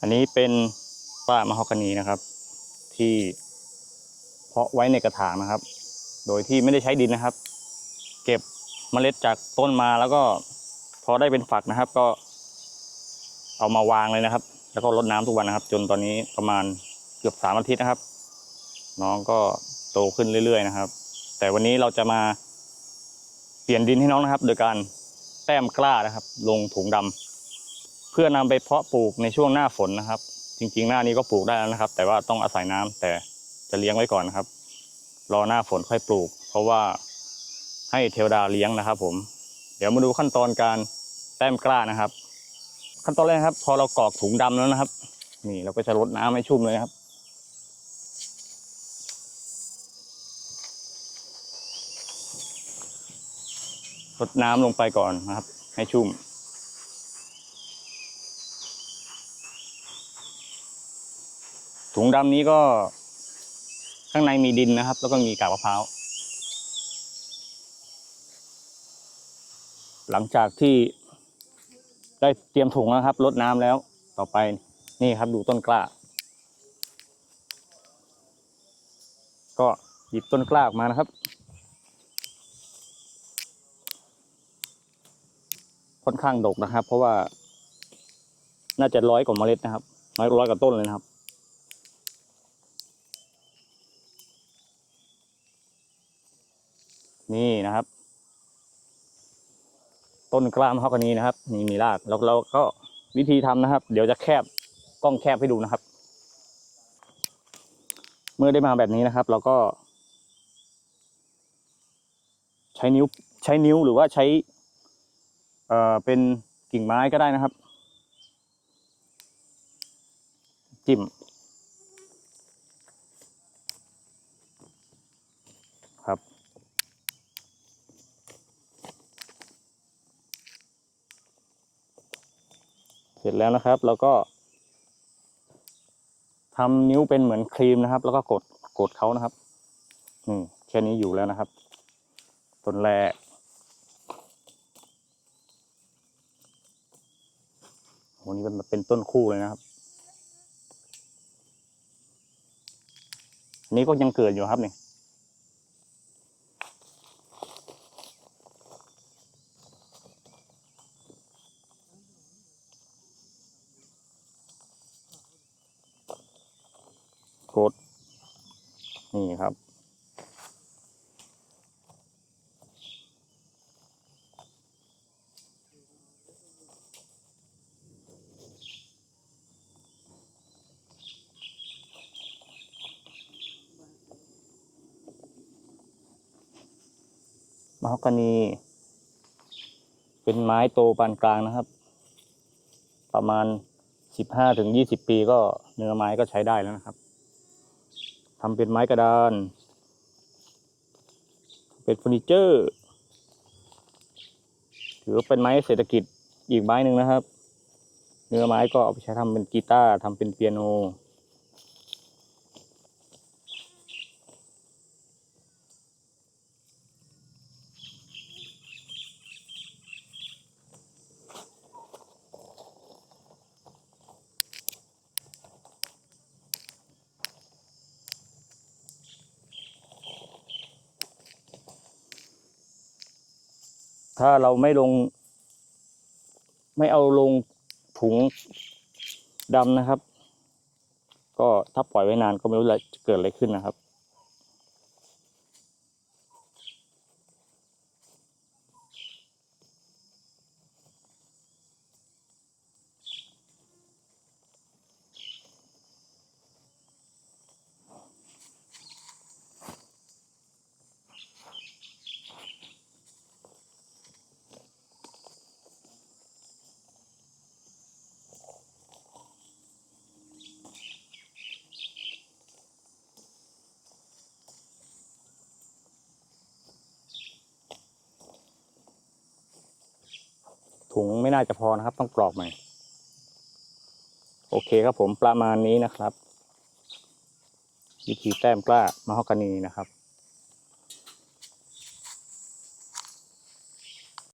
อันนี้เป็นป้ามะฮอกกานีนะครับ ที่เพาะไว้ในกระถางนะครับ โดยที่ไม่ได้ใช้ดินนะครับ เก็บเมล็ดจากต้นมาแล้วก็พอได้เป็นฝักนะครับ ก็เอามาวางเลยนะครับ แล้วก็รดน้ำทุกวันนะครับ จนตอนนี้ประมาณเกือบสามอาทิตย์นะครับ น้องก็โตขึ้นเรื่อยๆนะครับ แต่วันนี้เราจะมาเปลี่ยนดินให้น้องนะครับ โดยการแต้มกล้านะครับ ลงถุงดำเพื่อนำไปเพาะปลูกในช่วงหน้าฝนนะครับ จริง ๆ หน้านี้ก็ปลูกได้แล้วนะครับ แต่ว่าต้องอาศัยน้ำแต่จะเลี้ยงไว้ก่อนนะครับ รอหน้าฝนค่อยปลูก เพราะว่าให้เทวดาเลี้ยงนะครับ ผม เดี๋ยวมาดูขั้นตอนการแต้มกล้านะครับ ขั้นตอนแรกครับ พอเรากรอกถุงดำแล้วนะครับ นี่เราก็จะรดน้ำให้ชุ่มเลยครับรดน้ำลงไปก่อนนะครับ ให้ชุ่ม ถุงดำนี้ก็ข้างในมีดินนะครับ แล้วก็มีกากมะพร้าว หลังจากที่ได้เตรียมถุงแล้วครับรดน้ำแล้วต่อไปนี่ครับดูต้นกล้า ก็หยิบต้นกล้าออกมานะครับ ค่อนข้างดกนะครับ เพราะว่าน่าจะร้อยกว่าเมล็ดนะครับร้อยร้อยกว่าต้นเลยนะครับ นี่นะครับ ต้นกล้ามะฮอกกานีนะครับ นี่มีรากแล้วเราก็วิธีทำนะครับ เดี๋ยวจะแคบกล้องแคบให้ดูนะครับ เมื่อได้มาแบบนี้นะครับ เราก็ ใช้นิ้วใช้นิ้วหรือว่าใช้ เอ่อเป็นกิ่งไม้ก็ได้นะครับ จิ้ม เสร็จแล้วนะครับเราก็ทำนิ้วเป็นเหมือนครีมนะครับ แล้วก็กดกดเขานะครับนี่แค่นี้อยู่แล้วนะครับต้นแรกโหนี่มันเป็นต้นคู่เลยนะครับนนี้ก็ยังเกิดอยู่ครับเนี่ย กด นี่ครับ มะฮอกกานี เป็นไม้โตปานกลางนะครับ ประมาณสิบห้าถึงยี่สิบปีก็เนื้อไม้ก็ใช้ได้แล้วนะครับ ทำเป็นไม้กระดาน เป็นเฟอร์นิเจอร์ ถือว่าเป็นไม้เศรษฐกิจอีกไม้หนึ่งนะครับ เนื้อไม้ก็เอาไปใช้ทำเป็นกีตาร์ทำเป็นเปียโน ถ้าเราไม่ลง ไม่เอาลงถุงดำนะครับ ก็ถ้าปล่อยไว้นานก็ไม่รู้จะเกิดอะไรขึ้นนะครับ ถุงไม่น่าจะพอนะครับ ต้องกรอกใหม่ โอเคครับผมประมาณนี้นะครับ วิธีแต้มกล้ามะฮอกกานีนะครับ